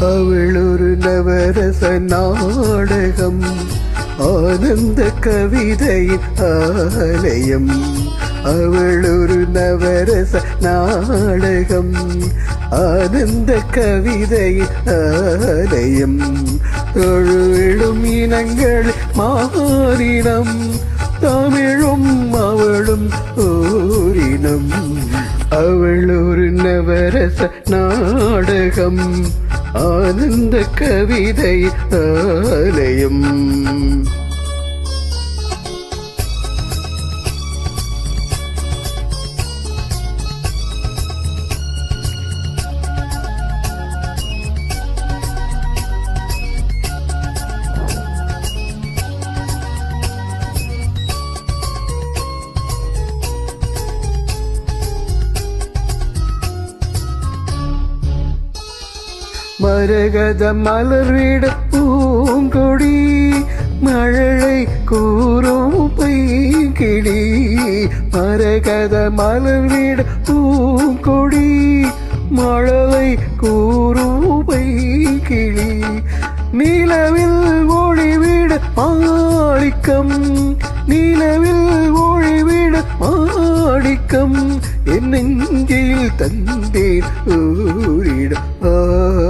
அவளொரு நவரச நாடகம் ஆனந்த கவிதையின் ஆலயம் அவளொரு நவரச நாடகம் ஆனந்த கவிதையின் ஆலயம். தொழுவிடும் இனங்கள் மாறினம் தமிழும் அவளும் ஓரினம் அவள் ஒரு நவரச நாடகம் ஆனந்த கவிதை ஆலயம் மரகத மலர் விட பூங்கொடி மழலை கூறும் பைங்கிடி மரகத மலர் விட பூங்கொடி மழலை கூறும் பைங்கிளி நிலவில் ஒளிவிட மாணிக்கம் நிலவில் ஒளிவிட மாணிக்கம். என் நெஞ்சில் தந்தேன் ஊரிட ஆ,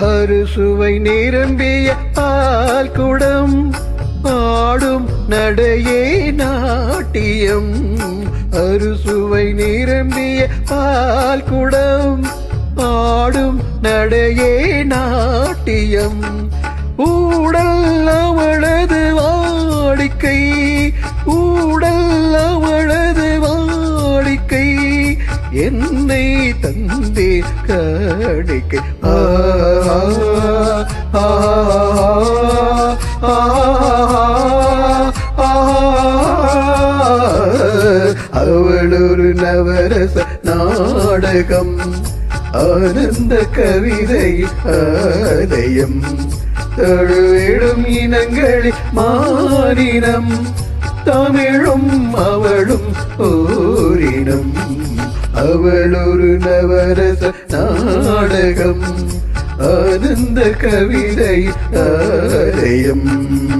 அறுசுவை நிரம்பிய பால் குடம் ஆடும் நடையே நாட்டியம். அறுசுவை நிரம்பிய பால் குடம் ஆடும் நடையே நாட்டியம். ஊடல் அவளை என்னை தந்தே காணிக்கை ஆ, ஆ, ஆ, அவள் ஒரு நவரச நாடகம் ஆனந்த கவிதை ஆலயம் தழுவிடும் இனங்களில் மாறினம் தமிழும் அவளும் ஓரினம் அவள் ஒரு நவரச நாடகம். ஆனந்த கவிதை ஆலயம்.